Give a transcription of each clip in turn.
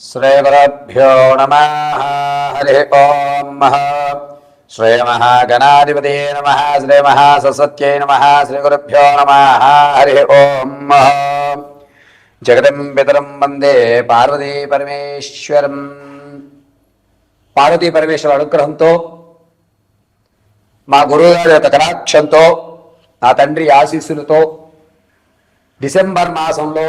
శ్రీవరభ్యో నమ హరి ఓం శ్రీమహాగణాధిపతే నమ శ్రీమహాసరస్వత్యై నమ శ్రీగురుభ్యో నమ హరి ఓం జగదం పితరం వందే పార్వతీ పరమేశ్వరం పార్వతీ పరమేశ్వర అనుగ్రహంతో మా గురువుగారి యొక్క కటాక్షంతో నా తండ్రి ఆశీస్సులతో డిసెంబర్ మాసంలో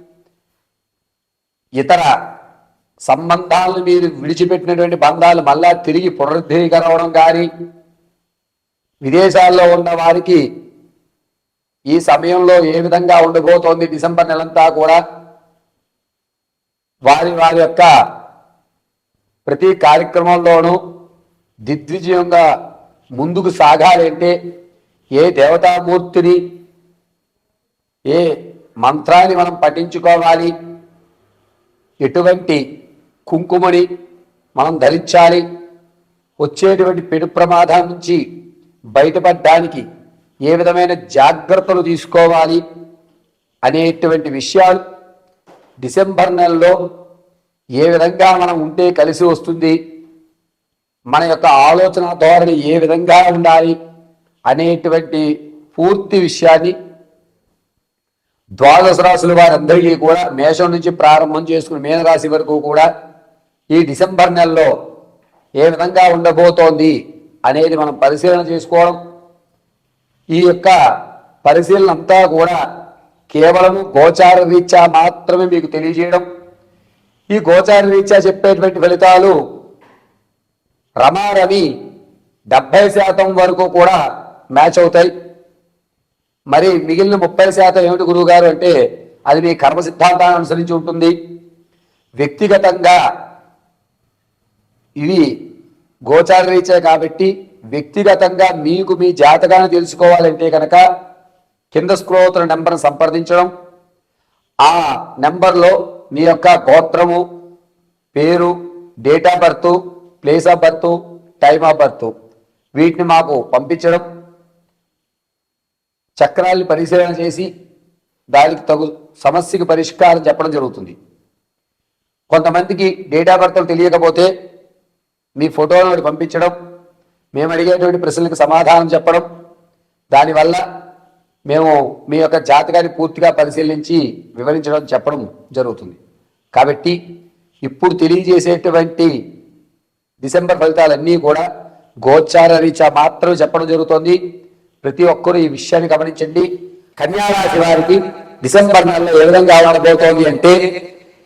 ఇతర సంబంధాలను మీరు విడిచిపెట్టినటువంటి బంధాలు మళ్ళా తిరిగి పునరుద్ధీకరవడం కానీ విదేశాల్లో ఉన్న వారికి ఈ సమయంలో ఏ విధంగా ఉండబోతోంది డిసెంబర్ నెలంతా కూడా వారి వారి యొక్క ప్రతి కార్యక్రమంలోనూ దిగ్విజయంగా ముందుకు సాగాలంటే ఏ దేవతామూర్తిని ఏ మంత్రాన్ని మనం పఠించుకోవాలి ఎటువంటి కుంకుమని మనం ధరించాలి? వచ్చేటువంటి పెను ప్రమాదం నుంచి బయటపడడానికి ఏ విధమైన జాగ్రత్తలు తీసుకోవాలి అనేటువంటి విషయాలు డిసెంబర్ నెలలో ఏ విధంగా మనం ఉంటే కలిసి వస్తుంది? మన యొక్క ఆలోచన ధోరణి ఏ విధంగా ఉండాలి? అనేటువంటి పూర్తి విషయాన్ని ద్వాదశ రాశుల వారందరికీ కూడా మేషం నుంచి ప్రారంభం చేసుకుని మీనరాశి వరకు కూడా ఈ డిసెంబర్ నెలలో ఏ విధంగా ఉండబోతోంది అనేది మనం పరిశీలన చేసుకోవడం. ఈ యొక్క పరిశీలన అంతా కూడా కేవలం గోచార రీత్యా మాత్రమే మీకు తెలియజేయడం. ఈ గోచార రీత్యా చెప్పేటువంటి ఫలితాలు రమారమి డెబ్బై శాతం వరకు కూడా మ్యాచ్ అవుతాయి. మరి మిగిలిన ముప్పై శాతం ఏమిటి గురువు గారు అంటే అది మీ కర్మ సిద్ధాంతాన్ని అనుసరించి ఉంటుంది. వ్యక్తిగతంగా ఇవి గోచారరీచే కాబట్టి వ్యక్తిగతంగా మీకు మీ జాతకాన్ని తెలుసుకోవాలంటే కనుక కింద స్క్రోతుల నెంబర్ను సంప్రదించడం. ఆ నెంబర్లో మీ యొక్క గోత్రము పేరు date of birth place of birth time of birth వీటిని మాకు పంపించడం. చక్రాల్ని పరిశీలన చేసి దానికి తగు సమస్యకి పరిష్కారం చెప్పడం జరుగుతుంది. కొంతమందికి డేట్ ఆఫ్ తెలియకపోతే మీ ఫోటోలను పంపించడం మేము అడిగేటువంటి ప్రశ్నలకు సమాధానం చెప్పడం దానివల్ల మేము మీ యొక్క జాతకాన్ని పూర్తిగా పరిశీలించి వివరించడం చెప్పడం జరుగుతుంది. కాబట్టి ఇప్పుడు తెలియజేసేటువంటి డిసెంబర్ ఫలితాలన్నీ కూడా గోచార రీత్యా మాత్రం చెప్పడం జరుగుతోంది. ప్రతి ఒక్కరూ ఈ విషయాన్ని గమనించండి. కన్యారాశి వారికి డిసెంబర్ నెలలో ఏ విధంగా ఉండబోతోంది అంటే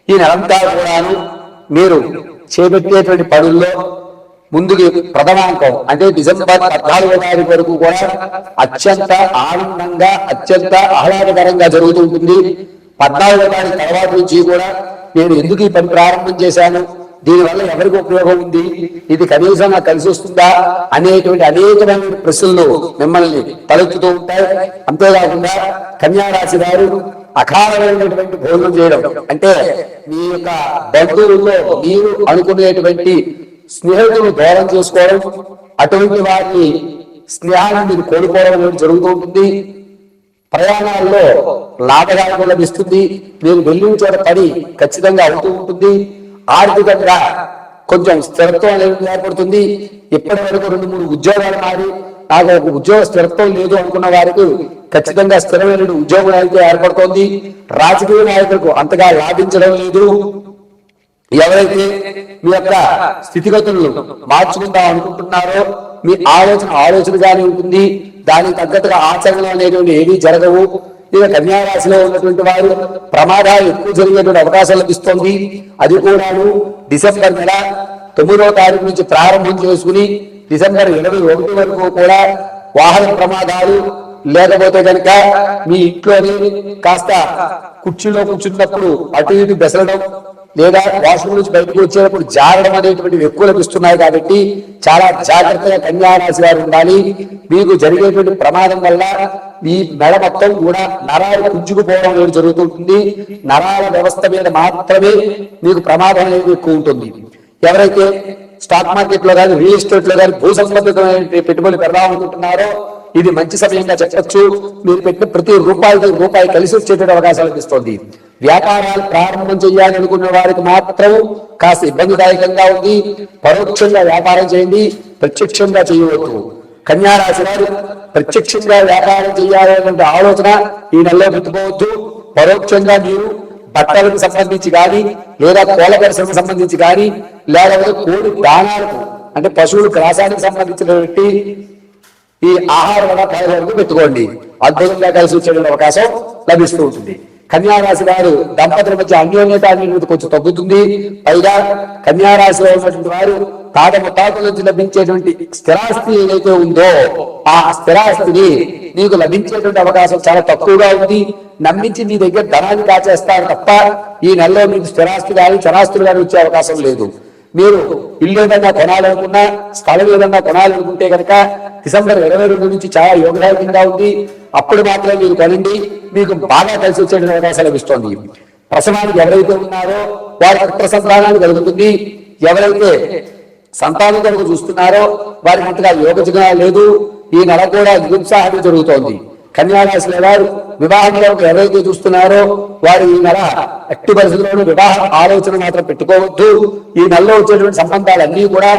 ఈ నెలంతా కూడాను మీరు చేపట్టేటువంటి పనుల్లో ముందుకి ప్రథమాంకం అంటే డిసెంబర్ పద్నాలుగో తారీఖు వరకు కూడా అత్యంత ఆనందంగా అత్యంత ఆహ్లాదకరంగా జరుగుతూ ఉంటుంది. పద్నాలుగో తారీఖు తర్వాత నుంచి కూడా నేను ఎందుకు ఈ పని ప్రారంభం చేశాను? దీనివల్ల ఎవరికి ఉపయోగం ఉంది? ఇది కనీసం నాకు కలిసి వస్తుందా? అనేటువంటి అనేకమైన ప్రశ్నలు మిమ్మల్ని తలెత్తుతూ ఉంటాయి. అంతేకాకుండా కన్యారాశి వారు అకాలమైనటువంటి భోజనం చేయడం. అంటే మీ యొక్క బంధువుల్లో మీరు అనుకునేటువంటి స్నేహితులు దూరం చేసుకోవడం అటువంటి వారిని స్నేహాన్ని మీరు కోల్పోవడం అనేది జరుగుతూ ఉంటుంది. ప్రయాణాల్లో లాభదాయకం లభిస్తుంది. మీరు వెళ్ళిన చోట పని ఖచ్చితంగా అవుతూ ఉంటుంది. ఆర్థికంగా కొంచెం స్థిరత్వం అనేది ఏర్పడుతుంది. ఇప్పటి వరకు రెండు మూడు ఉద్యోగాలు మారి నాకు ఒక ఉద్యోగ స్థిరత్వం లేదు అనుకున్న వారికి ఖచ్చితంగా స్థిరమైన ఉద్యోగం అయితే ఏర్పడుతోంది. రాజకీయ నాయకులకు అంతగా లాభించడం లేదు. ఎవరైతే మీ యొక్క స్థితిగతులను మార్చుకుందాం అనుకుంటున్నారో మీ ఆలోచన ఆలోచనగానే ఉంటుంది. దానికి తగ్గట్టుగా ఆచరణ అనేటువంటి ఏమీ జరగవు. ఇక కన్యారాశిలో ఉన్నటువంటి వారు ప్రమాదాలు ఎక్కువ జరిగేటువంటి అవకాశం లభిస్తుంది. అది కూడాను డిసెంబర్ నెల తొమ్మిదవ తారీఖు నుంచి ప్రారంభం చేసుకుని డిసెంబర్ ఇరవై ఒకటి వరకు కూడా వాహన ప్రమాదాలు లేకపోతే కనుక మీ ఇంట్లోని కాస్త కుర్చీలో కూర్చున్నప్పుడు అటు ఇటు బెసరడం లేదా వాష్రూమ్ నుంచి బయటకు వచ్చేటప్పుడు జారడం అనేటువంటివి ఎక్కువ లభిస్తున్నాయి కాబట్టి చాలా జాగ్రత్తగా కన్యారాశి వారు ఉండాలి. మీకు జరిగేటువంటి ప్రమాదం వల్ల ఈ మెడ మొత్తం కూడా నరాలు కుంజుకుపోవడం అనేది జరుగుతుంటుంది. నరాల వ్యవస్థ మీద మాత్రమే మీకు ప్రమాదం అనేది ఎక్కువ ఉంటుంది. ఎవరైతే స్టాక్ మార్కెట్లో కానీ రియల్ ఎస్టేట్లో కానీ భూ సంబంధితమైన పెట్టుబడులు పెడదామనుకుంటున్నారో ఇది మంచి సమయంగా చెప్పచ్చు. మీరు పెట్టిన ప్రతి రూపాయికి రూపాయి కలిసి వచ్చేటువంటి అవకాశాలు ఇస్తుంది వ్యాపారాలు ప్రారంభం చేయాలి అనుకున్న వారికి మాత్రం కాస్త ఇబ్బందిదాయకంగా ఉంది. పరోక్షంగా వ్యాపారం చేయండి. ప్రత్యక్షంగా చేయవద్దు. కన్యారాశి వారు ప్రత్యక్షంగా వ్యాపారం చేయాలనే ఆలోచన ఈ నెలలో పెట్టుకోవద్దు పరోక్షంగా మీరు బట్టలకు సంబంధించి కానీ లేదా కోళ్ళ పరిశ్రమకు సంబంధించి కానీ లేకపోతే కోడి దానాలకు అంటే పశువులు గ్రాసానికి సంబంధించినటువంటి ఈ ఆహార పదార్థాలకు పెట్టుకోండి. అద్భుతంగా కలిసి వచ్చే అవకాశం లభిస్తూ ఉంటుంది. కన్యారాశి వారు దంపతుల మధ్య అన్యోన్యత అనేది కొంచెం తగ్గుతుంది. పైగా కన్యారాశిలో ఉన్నటువంటి వారు తాత ముత్తాతల నుంచి లభించేటువంటి స్థిరాస్తి ఏదైతే ఉందో ఆ స్థిరాస్తిని నీకు లభించేటువంటి అవకాశం చాలా తక్కువగా ఉంది. నమ్మించి నీ దగ్గర ధనాన్ని దాచేస్తారు తప్ప ఈ నెలలో మీకు స్థిరాస్తి కానీ చరాస్తులు కానీ వచ్చే అవకాశం లేదు. మీరు ఇల్లు ఏదన్నా కొనాలనుకున్నా స్థలం ఏదన్నా కొనాలనుకుంటే కనుక డిసెంబర్ ఇరవై రెండు నుంచి చాలా యోగదాయకంగా ఉంది. అప్పుడు మాత్రమే మీరు కొనండి. మీకు బాగా కలిసి వచ్చేటువంటి అవకాశాలు లభిస్తోంది. ప్రసవానికి ఎవరైతే ఉన్నారో వారి పుత్ర సంతానాన్ని కలుగుతుంది. ఎవరైతే సంతానం కనుక చూస్తున్నారో వారికి అంతగా యోగజగా లేదు. ఈ నెల కూడా నిరుత్సాహం జరుగుతోంది. కన్యారాశి వారు వివాహం కొరకు ఎవరైతే చూస్తున్నారో వారు ఈ నెల ఎట్టి పరిస్థితుల్లోనూ వివాహ ఆలోచన మాత్రం పెట్టుకోవద్దు. ఈ నెలలో వచ్చేటువంటి సంబంధాలన్నీ కూడా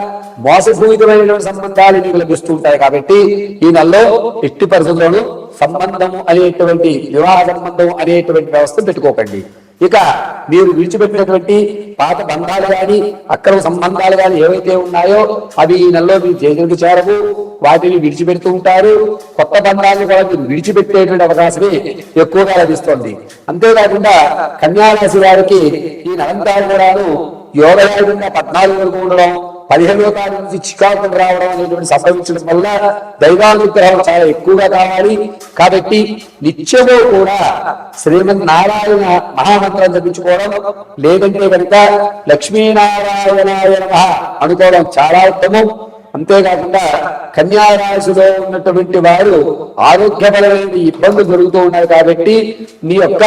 మోసపూరితమైనటువంటి సంబంధాలు మీకు లభిస్తుంటాయి కాబట్టి ఈ నెలలో ఎట్టి పరిస్థితుల్లోనూ సంబంధము అనేటువంటి వివాహ సంబంధం అనేటువంటి వ్యవస్థ పెట్టుకోకండి. ఇక మీరు విడిచిపెట్టినటువంటి పాత బంధాలు కానీ అక్రమ సంబంధాలు కానీ ఏవైతే ఉన్నాయో అవి ఈ నెలలో మీరు చేతులకు చేరవు. వాటిని విడిచిపెడుతూ ఉంటారు. కొత్త బంధాలను కూడా మీరు విడిచిపెట్టేటువంటి అవకాశమే ఎక్కువగా లభిస్తోంది. అంతేకాకుండా కన్యారాశి వారికి ఈ నెలంతా కూడాను యోగ పద్నాలుగు వరకు ఉండడం పదిహేనో తారీఖు నుంచి చికాకు రావడం అనేటువంటి సంభవించడం వల్ల దైవానుగ్రహం చాలా ఎక్కువగా కావాలి. కాబట్టి నిత్యము కూడా శ్రీమన్ నారాయణ మహామంత్రం జపించుకోవడం లేదంటే కనుక లక్ష్మీనారాయణాయ అనుకోవడం చాలా ఉత్తమం. అంతేకాకుండా కన్యారాశిలో ఉన్నటువంటి వారు ఆరోగ్యపరమైన ఇబ్బందులు జరుగుతూ ఉన్నాయి కాబట్టి మీ యొక్క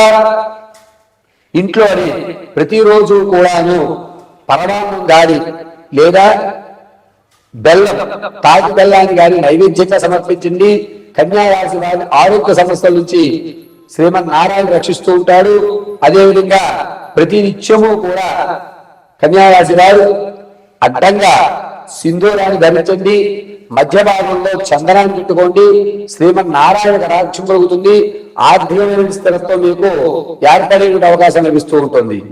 ఇంట్లోనే ప్రతిరోజు కూడాను పరమాన్నం గాడి లేదా బెల్లం తాటి బెల్లాన్ని కానీ నైవేద్యంగా సమర్పించండి కన్యారాశి వారి ఆరోగ్య సమస్యల నుంచి శ్రీమన్నారాయణ రక్షిస్తూ ఉంటాడు. అదేవిధంగా ప్రతి నిత్యము కూడా కన్యారాశి వారు అడ్డంగా సింధూరాన్ని ధరించండి. మధ్య భాగంలో చందనాన్ని పెట్టుకోండి. శ్రీమన్నారాయణ రాజ్యం కలుగుతుంది. ఆధ్యాత్మిక స్థిరత్వం మీకు ఏర్పడే అవకాశం లభిస్తూ ఉంటుంది.